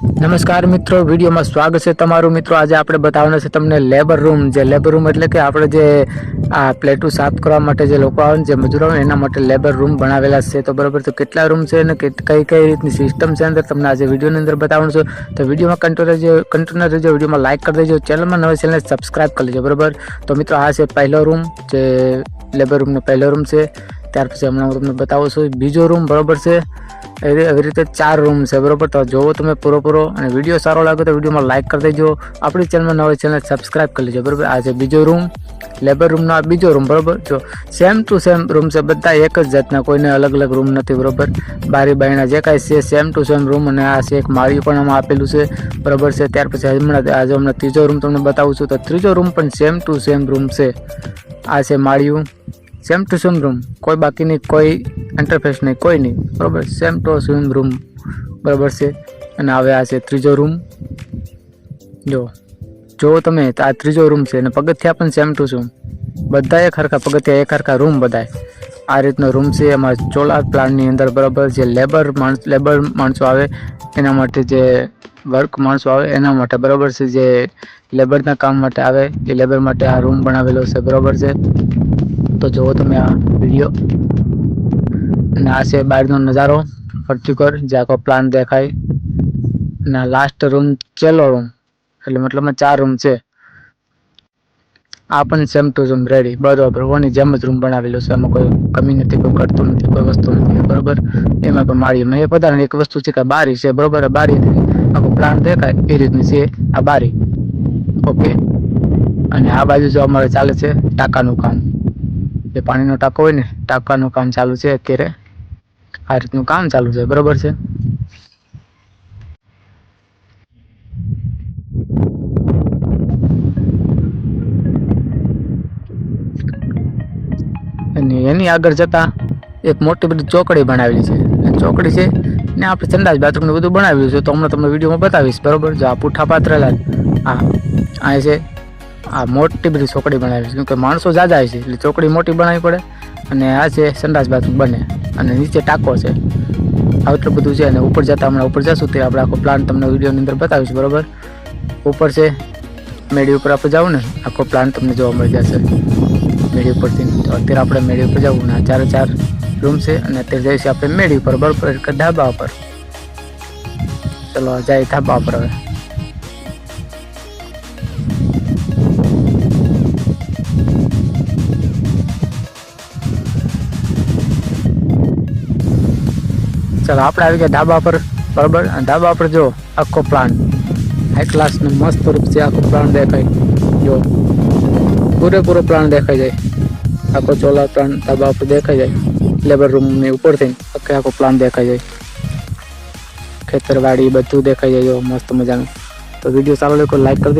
નમસ્કાર મિત્રો, વિડીયોમાં સ્વાગત છે તમારું. મિત્રો, આજે આપણે બતાવવાનું છે તમને લેબર રૂમ જે લેબર રૂમ એટલે કે આપણે જે, આ પ્લેટો સાફ કરવા માટે જે લોકો આવે જે મજૂરો આવે એના માટે લેબર રૂમ બનાવેલા છે. તો બરાબર, તો કેટલા રૂમ છે અને કઈ કઈ રીતની સિસ્ટમ છે અંદર તમને આજે વિડીયોની અંદર બતાવવાનું છે. તો વિડીયોમાં કંટ્રોલ રહેજો કંટ્રોલ રહેજો, વિડીયોમાં લાઇક કરી દેજો. ચેનલમાં નવી ચેનલ સબસ્ક્રાઇબ કરી લેજો, બરાબર? તો મિત્રો, આ છે પહેલો રૂમ જે લેબર રૂમનો પહેલો રૂમ છે. ત્યાર પછી હમણાં હું તમને બતાવું છું. બીજો રૂમ બરોબર છે. એવી એવી રીતે ચાર રૂમ છે, બરોબર? તો જોવો તમે પૂરો પૂરો અને વીડિયો સારો લાગે તો વિડીયોમાં લાઇક કરી દેજો. આપણી ચેનલમાં નવી ચેનલ સબસ્ક્રાઈબ કરી લેજો, બરાબર? આ છે બીજો રૂમ લેબર રૂમનો આ બીજો રૂમ બરોબર? જો સેમ ટુ સેમ રૂમ છે, બધા એક જ જાતના, કોઈને અલગ અલગ રૂમ નથી, બરાબર? બારી બારીના જે કાંઈ છે સેમ ટુ સેમ રૂમ અને આ છે એક માળિયું પણ આમાં આપેલું છે, બરાબર છે? ત્યાર પછી હમણાં આજે હમણાં ત્રીજો રૂમ તમને બતાવું છું. તો ત્રીજો રૂમ પણ સેમ ટુ સેમ રૂમ છે. આ છે માળિયું. સેમ ટુ સેમ રૂમ કોઈ બાકીની કોઈ ઇન્ટરફેસ નહીં, કોઈ નહીં. બરાબર? સેમ ટુ સેમ રૂમ બરોબર છે? અને હવે આ છે ત્રીજો રૂમ જો. જો તમે આ ત્રીજો રૂમ છે અને પગથિયા પણ સેમ ટુ સેમ બધા એક હરખા પગથિયા, એક હરખા રૂમ બધાય આ રીતનો રૂમ છે એમાં ચોલા પ્લાનની અંદર, બરાબર? જે લેબર માણસ લેબર માણસો આવે, એના માટે જે વર્ક માણસો આવે, એના માટે, બરાબર છે? જે લેબરના કામ માટે આવે, એ લેબર માટે આ રૂમ બનાવેલો છે, બરાબર છે? તો જુઓ તમે આ વીડિયો અને આ છે બહારનો નજારો. ફરતી કર, જે આખો પ્લાન દેખાય. અને લાસ્ટ રૂમ છેલ્લો રૂમ એટલે મતલબમાં ચાર રૂમ છે. આ પણ સેમ ટુ રૂમ રેડી બરાબર, ઓની જેમ જ રૂમ બનાવેલો છે. એમાં કોઈ કમી નથી, કોઈ કરતું નથી, કોઈ વસ્તુ નથી. બરાબર? એમાં પણ મારી મેં પધારણ એક વસ્તુ છે કે બારી છે. બરાબર? બારી આખો પ્લાન દેખાય. એ રીતની છે આ બારી. ઓકે? અને આ બાજુ જો અમારે ચાલે છે ટાંકાનું કામ. જે પાણીનો ટાંકો હોય ને, ટાંકાનું કામ ચાલુ છે અત્યારે. આ રીતનું કામ ચાલુ છે, બરોબર છે? અને એની આગળ જતા એક મોટી બધી ચોકડી બનાવેલી છે. ચોકડી છે ને આપણે સંડાસ બાથરૂમ ને બધું બનાવ્યું છે, તો હમણાં તમને વિડીયોમાં બતાવીશ, બરોબર? જો આ પૂઠા પાથરેલા હા આ છે આ મોટી બધી ચોકડી બનાવી છે. કેમકે માણસો જાજા છે, એટલે ચોકડી મોટી બનાવવી પડે અને આ છે સંડાસ બાથરૂમ બને અને નીચે ટાંકો છે. આટલું બધું છે અને ઉપર જતા હમણાં ઉપર જશું તે આપણે આખો પ્લાન તમને વિડીયોની અંદર બતાવીશ, બરોબર? ઉપર છે, મેળી ઉપર આપણે જાઉં ને, આખો પ્લાન તમને જોવા મળી જશે. મેળી ઉપરથી અત્યારે આપણે મેળી ઉપર જવું ને ચાર ચારે રૂમ છે અને અત્યારે જઈશું આપણે મેળી ઉપર, બરાબર? ધાબા ઉપર. ચલો જાય ધાબા ઉપર હવે. ચાલો, આપણે આવી ગયા ધાબા પર, બરોબર? અને ધાબા પર જો આખો પ્લાન હાઈ ક્લાસ નો મસ્ત રૂપ છે, આખો પ્લાન દેખાય. જો, પૂરેપૂરો પ્લાન દેખાઈ જાય. આખો ચોલા પ્લાન ધાબા પર દેખાઈ જાય. લેબર રૂમની ઉપરથી આખે આખો પ્લાન દેખાઈ જાય. ખેતરવાડી બધું દેખાઈ જાય, જો, મસ્ત મજાનું. તો વીડિયો સારો લાગે લાઈક કરી દેજો